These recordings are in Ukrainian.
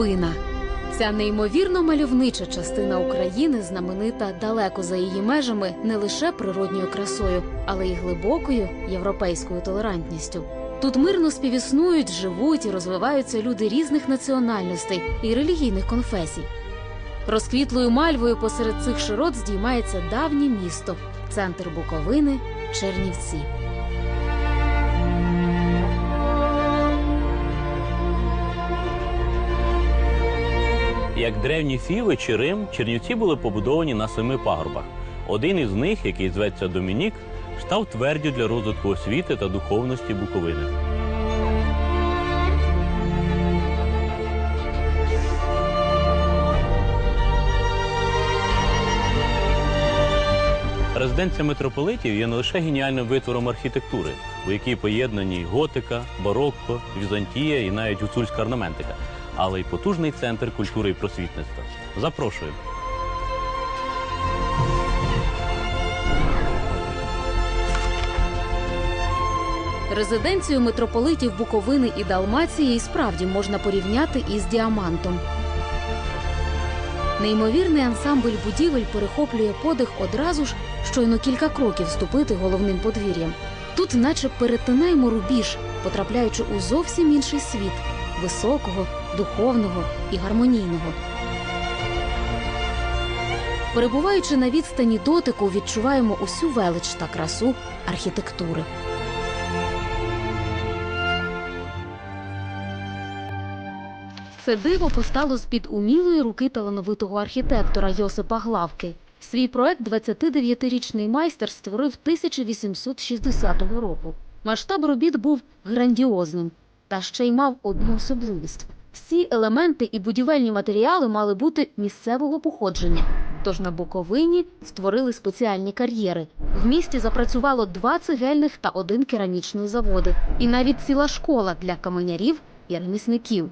Буковина. Ця неймовірно мальовнича частина України знаменита далеко за її межами не лише природньою красою, але й глибокою європейською толерантністю. Тут мирно співіснують, живуть і розвиваються люди різних національностей і релігійних конфесій. Розквітлою мальвою посеред цих широт здіймається давнє місто, центр Буковини Чернівці. Як древні Фіви чи Рим, Чернівці були побудовані на семи пагорбах. Один із них, який зветься Домінік, став твердю для розвитку освіти та духовності Буковини. Резиденція митрополитів є не лише геніальним витвором архітектури, у якій поєднані готика, барокко, візантія і навіть гуцульська орнаментика, але й потужний центр культури і просвітництва. Запрошую. Резиденцію митрополитів Буковини і Далмації і справді можна порівняти із діамантом. Неймовірний ансамбль будівель перехоплює подих одразу ж, щойно кілька кроків ступити головним подвір'ям. Тут, наче перетинаємо рубіж, потрапляючи у зовсім інший світ високого, духовного і гармонійного. Перебуваючи на відстані дотику, відчуваємо усю велич та красу архітектури. Це диво постало з-під умілої руки талановитого архітектора Йосипа Главки. Свій проект 29-річний майстер створив 1860 року. Масштаб робіт був грандіозним, та ще й мав одну особливість: всі елементи і будівельні матеріали мали бути місцевого походження. Тож на Буковині створили спеціальні кар'єри. В місті запрацювало два цегельних та один керамічний заводи, і навіть ціла школа для каменярів і ремісників.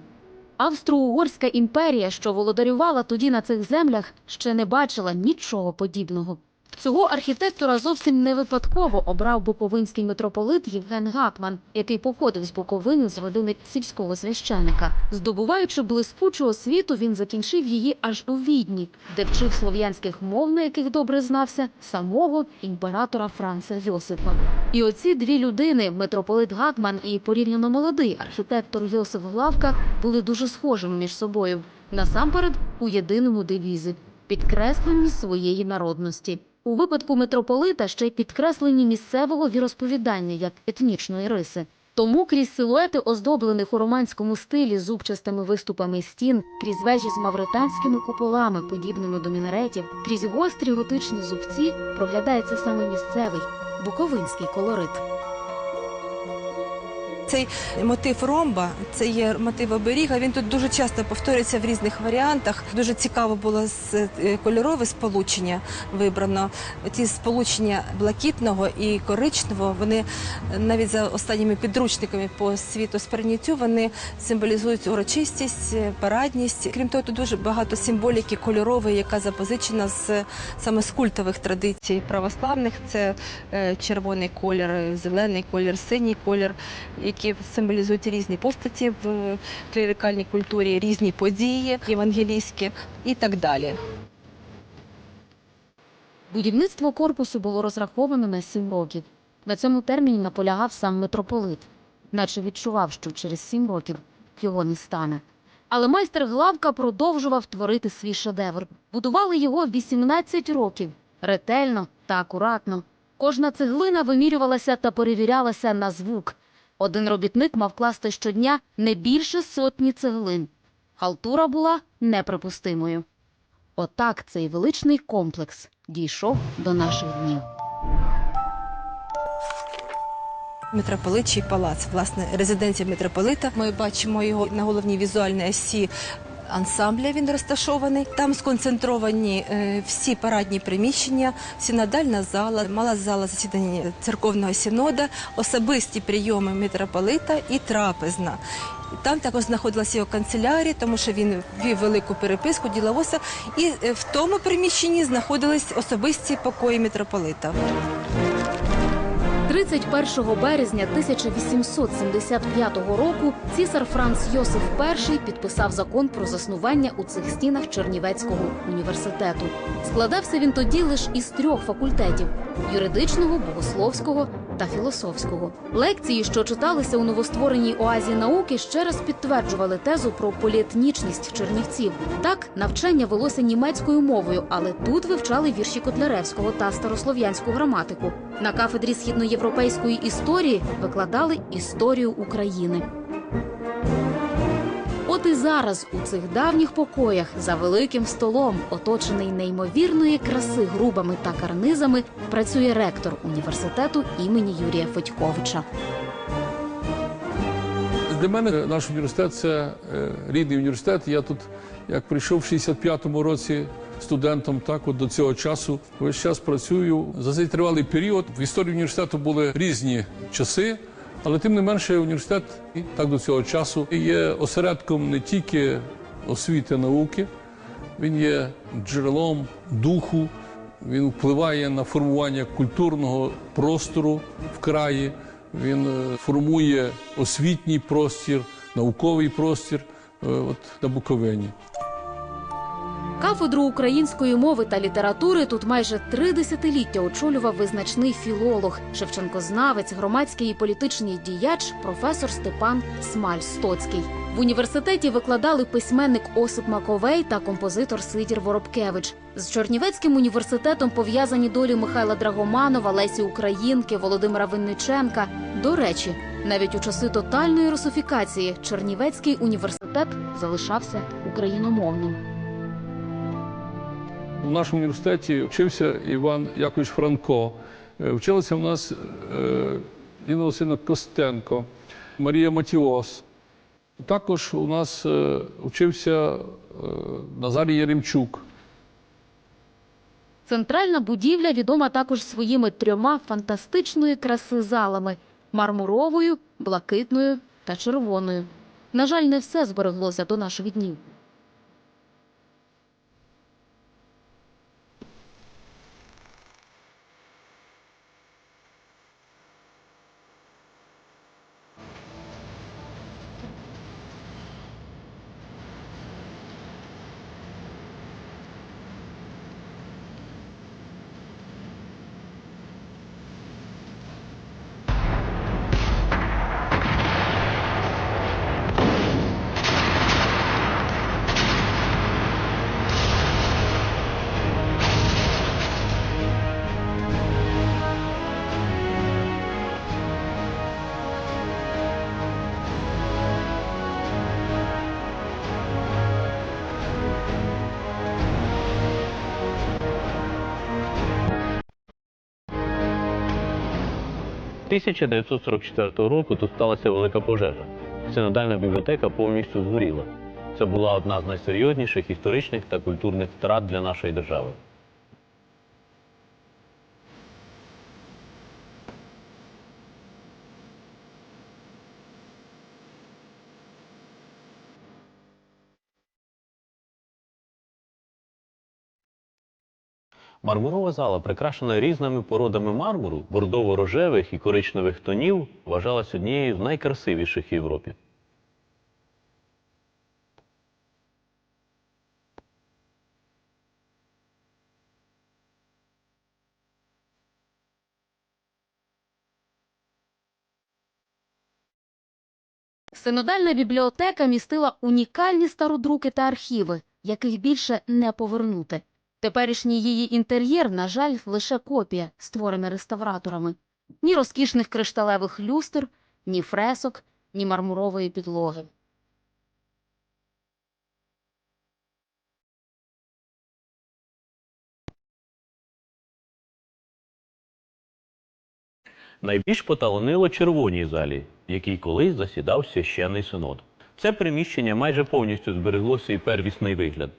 Австро-Угорська імперія, що володарювала тоді на цих землях, ще не бачила нічого подібного. Цього архітектора зовсім не випадково обрав буковинський митрополит Євген Гакман, який походив з Буковини з родини сільського священика. Здобуваючи блискучу освіту, він закінчив її аж у Відні, де вчив слов'янських мов, на яких добре знався, самого імператора Франца Йосифа. І оці дві людини, митрополит Гакман і порівняно молодий архітектор Йосиф Главка, були дуже схожими між собою. Насамперед у єдиному девізі підкресленні своєї народності. У випадку митрополита ще й підкреслені місцевого віросповідання як етнічної риси. Тому крізь силуети, оздоблених у романському стилі зубчастими виступами стін, крізь вежі з мавританськими куполами, подібними до мінаретів, крізь гострі готичні зубці проглядається саме місцевий буковинський колорит. Цей мотив ромба, це є мотив оберіга. Він тут дуже часто повторюється в різних варіантах. Дуже цікаво було е, кольорове сполучення вибрано. Ті сполучення блакитного і коричневого, вони е, навіть за останніми підручниками по світу сприйняттю вони символізують урочистість, е, парадність. Крім того, тут дуже багато символіки кольорової, яка запозичена з саме з культових традицій православних. Це червоний колір, зелений колір, синій колір, які символізують різні постаті в клерикальній культурі, різні події євангелійські і так далі. Будівництво корпусу було розраховано на сім років. На цьому терміні наполягав сам митрополит, наче відчував, що через сім років його не стане. Але майстер Главка продовжував творити свій шедевр. Будували його 18 років, ретельно та акуратно. Кожна цеглина вимірювалася та перевірялася на звук. Один робітник мав класти щодня не більше сотні цеглин. Халтура була неприпустимою. Отак цей величний комплекс дійшов до наших днів. Митрополитчий палац, власне, резиденція митрополита. Ми бачимо його на головній візуальній осі. Ансамбля він розташований. Там сконцентровані е, всі парадні приміщення, синодальна зала, мала зала засідання церковного синода, особисті прийоми митрополита і трапезна. Там також знаходилася його канцелярія, тому що він вів велику переписку діловоса. І е, в тому приміщенні знаходились особисті покої митрополита. 31 березня 1875 року цісар Франц Йосиф І підписав закон про заснування у цих стінах Чернівецького університету. Складався він тоді лише із трьох факультетів: юридичного, богословського та філософського. Лекції, що читалися у новоствореній оазі науки, ще раз підтверджували тезу про поліетнічність чернівців. Так, навчання велося німецькою мовою, але тут вивчали вірші Котляревського та старослов'янську граматику. На кафедрі східноєвропейської історії викладали історію України. От і зараз у цих давніх покоях за великим столом, оточений неймовірної краси грубами та карнизами, працює ректор університету імені Юрія Федьковича. Для мене наш університет це е, рідний університет. Я тут, як прийшов в 65-му році студентом, так от до цього часу весь час працюю. За цей тривалий період в історії університету були різні часи, але тим не менше університет так до цього часу є осередком не тільки освіти науки, він є джерелом духу, він впливає на формування культурного простору в краї. Він е, формує освітній простір, науковий простір е, от, на Буковині. Кафедру української мови та літератури тут майже три десятиліття очолював визначний філолог, шевченкознавець, громадський і політичний діяч, професор Степан Смаль Стоцький. В університеті викладали письменник Осип Маковей та композитор Сидір Воробкевич. З Чернівецьким університетом пов'язані долі Михайла Драгоманова, Лесі Українки, Володимира Винниченка. До речі, навіть у часи тотальної русифікації Чернівецький університет залишався україномовним. У нашому університеті вчився Іван Якович Франко. Е, Вчилася в нас е, Інна Васильівна Костенко, Марія Матіос. Також у нас е, вчився Назарій Яремчук. Центральна будівля відома також своїми трьома фантастичної краси залами мармуровою, блакитною та червоною. На жаль, не все збереглося до наших днів. – 1944 року тут сталася велика пожежа. Синодальна бібліотека повністю згоріла. Це була одна з найсерйозніших історичних та культурних втрат для нашої держави. Мармурова зала, прикрашена різними породами мармуру, бордово-рожевих і коричневих тонів, вважалась однією з найкрасивіших в Європі. Синодальна бібліотека містила унікальні стародруки та архіви, яких більше не повернути. Теперішній її інтер'єр, на жаль, лише копія, створена реставраторами. Ні розкішних кришталевих люстр, ні фресок, ні мармурової підлоги. Найбільш поталонило червоній залі, в якій колись засідав священний синод. Це приміщення майже повністю збереглося і первісний вигляд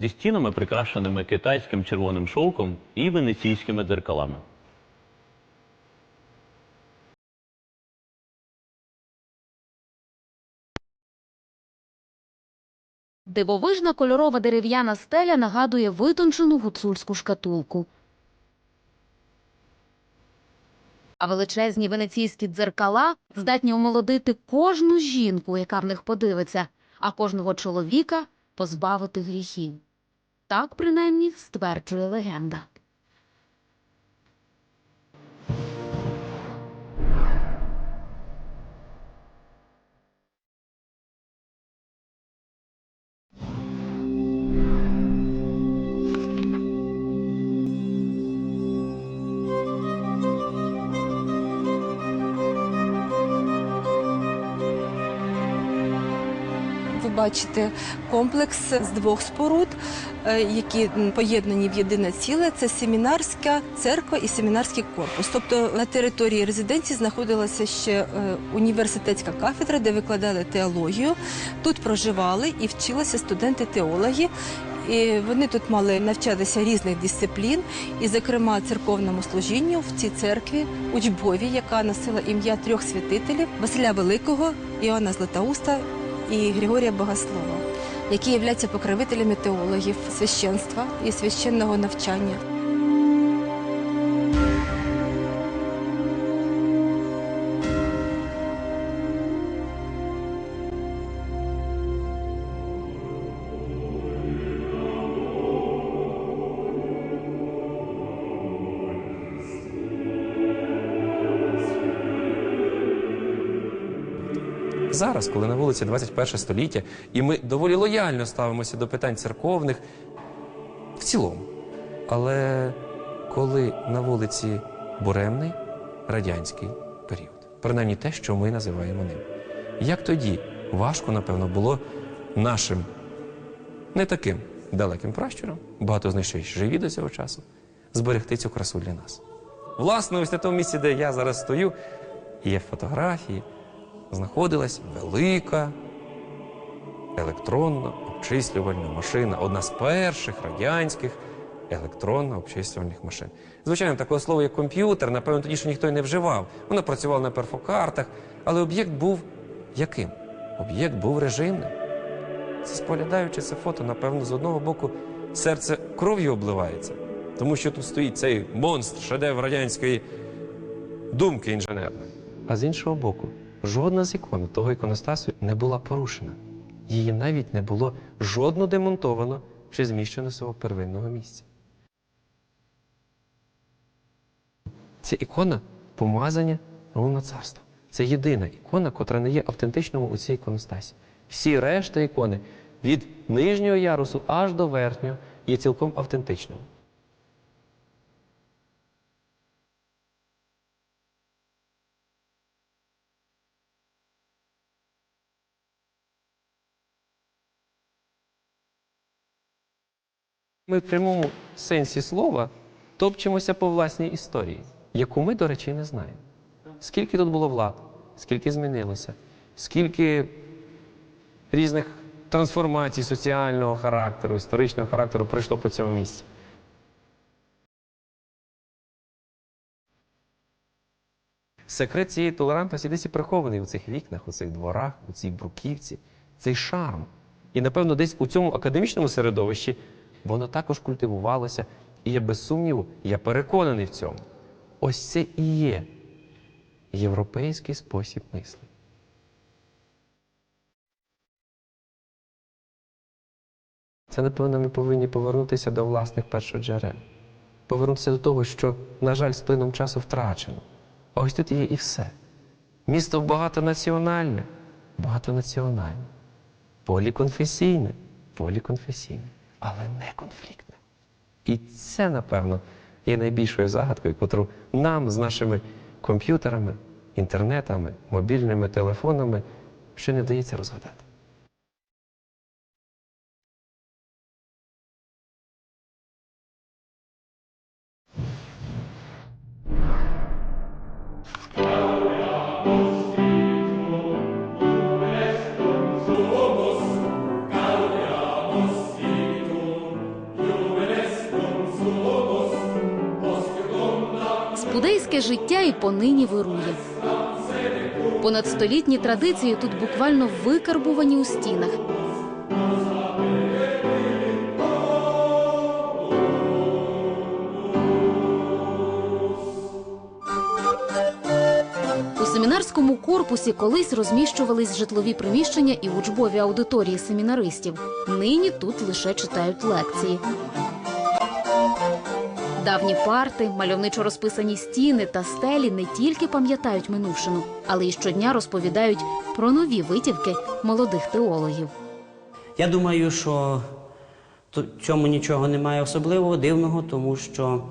зі стінами, прикрашеними китайським червоним шовком і венеційськими дзеркалами. Дивовижна кольорова дерев'яна стеля нагадує витончену гуцульську шкатулку. А величезні венеційські дзеркала здатні омолодити кожну жінку, яка в них подивиться, а кожного чоловіка позбавити гріхів. Так, принаймні, стверджує легенда. Ви бачите комплекс з двох споруд, е, які поєднані в єдине ціле. Це семінарська церква і семінарський корпус. Тобто на території резиденції знаходилася ще е, університетська кафедра, де викладали теологію. Тут проживали і вчилися студенти-теологи. І вони тут мали навчатися різних дисциплін, і, зокрема, церковному служінню в цій церкві учбові, яка носила ім'я трьох святителів Василя Великого, Іоанна Златоуста і Григорія Богослова, які являються покровителями теологів священства і священного навчання. Зараз, коли на вулиці 21 століття, і ми доволі лояльно ставимося до питань церковних в цілому. Але коли на вулиці буремний радянський період, принаймні те, що ми називаємо ним. Як тоді важко, напевно, було нашим не таким далеким пращурам, багато з них ще живі до цього часу, зберегти цю красу для нас. Власне, ось на тому місці, де я зараз стою, є фотографії, знаходилась велика електронна обчислювальна машина, одна з перших радянських електронно-обчислювальних машин. Звичайно, такого слова, як комп'ютер, напевно, тоді ще ніхто й не вживав. Вона працювала на перфокартах, але об'єкт був яким? Об'єкт був режимним. Це споглядаючи це фото, напевно, з одного боку серце кров'ю обливається, тому що тут стоїть цей монстр, шедевр радянської думки інженерної. А з іншого боку, жодна з ікон того іконостасу не була порушена. Її навіть не було жодно демонтовано чи зміщено з свого первинного місця. Ця ікона помазання Румна царства. Це єдина ікона, котра не є автентичною у цій іконостасі. Всі решта ікони від нижнього ярусу аж до верхнього є цілком автентичними. Ми в прямому сенсі слова топчемося по власній історії, яку ми, до речі, не знаємо. Скільки тут було влад, скільки змінилося, скільки різних трансформацій соціального характеру, історичного характеру прийшло по цьому місці. Секрет цієї толерантності десь і прихований у цих вікнах, у цих дворах, у цій бруківці, цей шарм. І, напевно, десь у цьому академічному середовищі воно також культивувалося. І я без сумніву, я переконаний в цьому. Ось це і є європейський спосіб мислення. Це, напевно, ми повинні повернутися до власних першоджерел. Повернутися до того, що, на жаль, з плином часу втрачено. А ось тут є і все. Місто багатонаціональне, багатонаціональне, поліконфесійне, поліконфесійне, але не конфліктне. І це, напевно, є найбільшою загадкою, котру нам з нашими комп'ютерами, інтернетами, мобільними телефонами ще не вдається розгадати. Спудейське життя і понині вирує. Понадстолітні традиції тут буквально викарбувані у стінах. У корпусі колись розміщувались житлові приміщення і учбові аудиторії семінаристів. Нині тут лише читають лекції. Давні парти, мальовничо розписані стіни та стелі не тільки пам'ятають минувшину, але й щодня розповідають про нові витівки молодих теологів. Я думаю, що цьому нічого немає особливого, дивного, тому що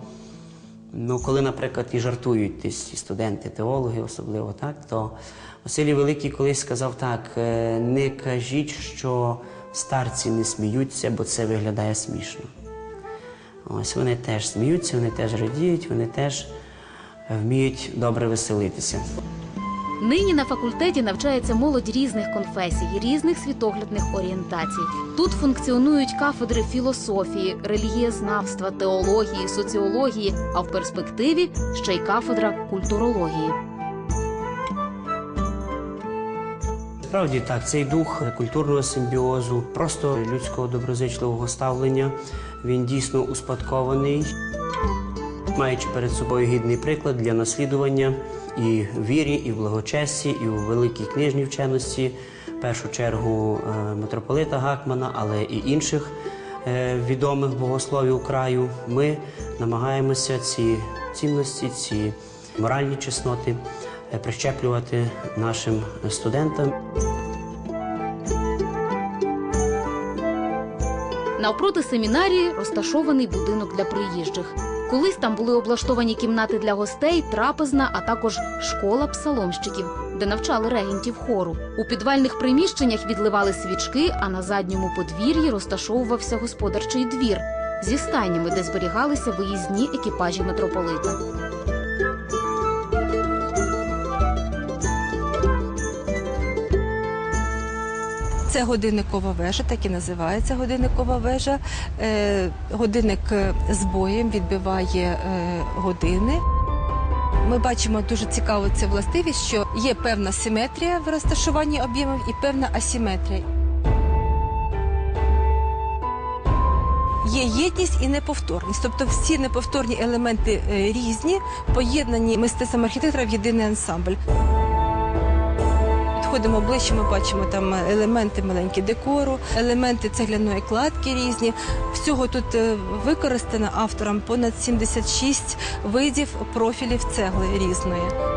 ну, коли, наприклад, і жартують десь студенти, теологи особливо, так, то Василій Великий колись сказав так: е, не кажіть, що старці не сміються, бо це виглядає смішно. Ось вони теж сміються, вони теж радіють, вони теж вміють добре веселитися. Нині на факультеті навчається молодь різних конфесій, різних світоглядних орієнтацій. Тут функціонують кафедри філософії, релігієзнавства, теології, соціології, а в перспективі ще й кафедра культурології. Справді так, цей дух культурного симбіозу, просто людського доброзичливого ставлення, він дійсно успадкований, маючи перед собою гідний приклад для наслідування і в вірі, і в благочесті, і у великій книжній вченості, в першу чергу е, митрополита Гакмана, але і інших е, відомих богословів краю. Ми намагаємося ці цінності, ці моральні чесноти е, прищеплювати нашим студентам. Навпроти семінарії розташований будинок для приїжджих. Колись там були облаштовані кімнати для гостей, трапезна, а також школа псаломщиків, де навчали регентів хору. У підвальних приміщеннях відливали свічки, а на задньому подвір'ї розташовувався господарчий двір зі стайнями, де зберігалися виїзні екіпажі митрополита. Це годинникова вежа, так і називається годинникова вежа. Е, годинник е, з боєм відбиває е, години. Ми бачимо дуже цікаву цю властивість, що є певна симетрія в розташуванні об'ємів і певна асиметрія. Є єдність і неповторність, тобто всі неповторні елементи різні, поєднані мистецтвом архітектора в єдиний ансамбль. Підходимо ближче, ми бачимо там елементи маленькі декору, елементи цегляної кладки різні. Всього тут е, використано автором понад 76 видів профілів цегли різної.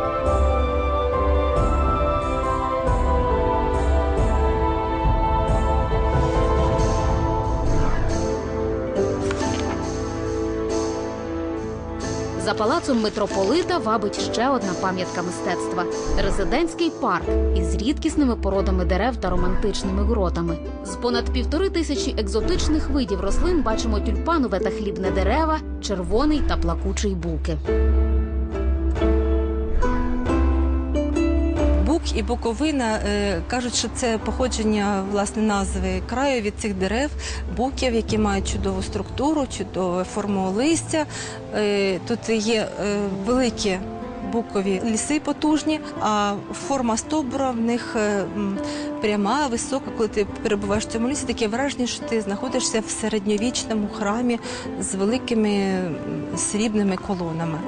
Палацом митрополита вабить ще одна пам'ятка мистецтва резидентський парк із рідкісними породами дерев та романтичними гротами. З понад півтори тисячі екзотичних видів рослин бачимо тюльпанове та хлібне дерева, червоний та плакучий буки. І буковина е, кажуть, що це походження власне назви краю від цих дерев, буків, які мають чудову структуру, чудову форму листя. Е, тут є е, великі. Букові ліси потужні, а форма стовбура в них пряма, висока. Коли ти перебуваєш в цьому лісі, таке враження, що ти знаходишся в середньовічному храмі з великими срібними колонами.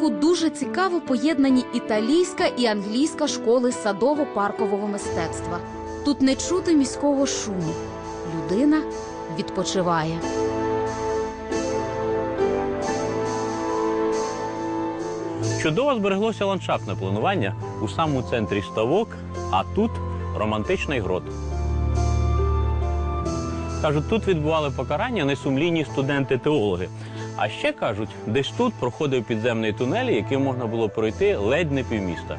Парку дуже цікаво поєднані італійська і англійська школи садово-паркового мистецтва. Тут не чути міського шуму. Людина відпочиває. Чудово збереглося ландшафтне планування у самому центрі ставок, а тут романтичний грот. Кажуть, тут відбували покарання несумлінні студенти-теологи. А ще кажуть, десь тут проходив підземний тунель, яким можна було пройти ледь не півміста.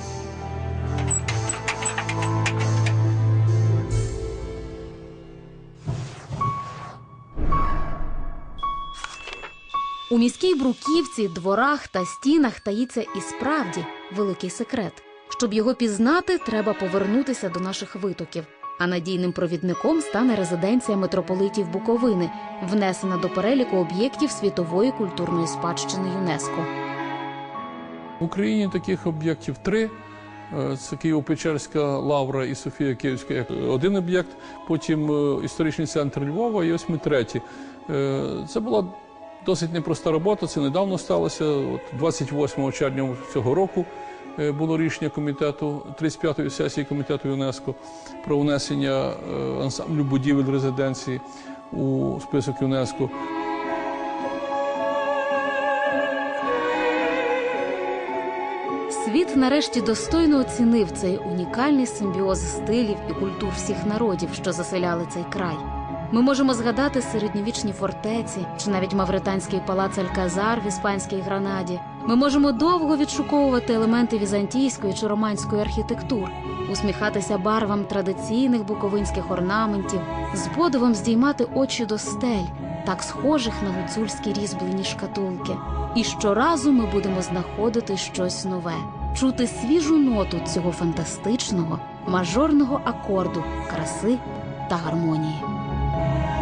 У міській бруківці, дворах та стінах таїться і справді великий секрет. Щоб його пізнати, треба повернутися до наших витоків. А надійним провідником стане резиденція митрополитів Буковини, внесена до переліку об'єктів світової культурної спадщини ЮНЕСКО. В Україні таких об'єктів три. Е, Це Києво-Печерська лавра і Софія Київська один об'єкт, потім е, історичний центр Львова і ось ми треті. Е, Це була досить непроста робота, це недавно сталося. От 28 червня цього року було рішення комітету 35-ї сесії комітету ЮНЕСКО про внесення е, ансамблю будівель резиденції у список ЮНЕСКО. Світ нарешті достойно оцінив цей унікальний симбіоз стилів і культур всіх народів, що заселяли цей край. Ми можемо згадати середньовічні фортеці чи навіть мавританський палац Альказар в іспанській Гранаді. Ми можемо довго відшуковувати елементи візантійської чи романської архітектур, усміхатися барвам традиційних буковинських орнаментів, з подивом здіймати очі до стель, так схожих на гуцульські різьблені шкатулки. І щоразу ми будемо знаходити щось нове, чути свіжу ноту цього фантастичного мажорного акорду краси та гармонії. Yeah.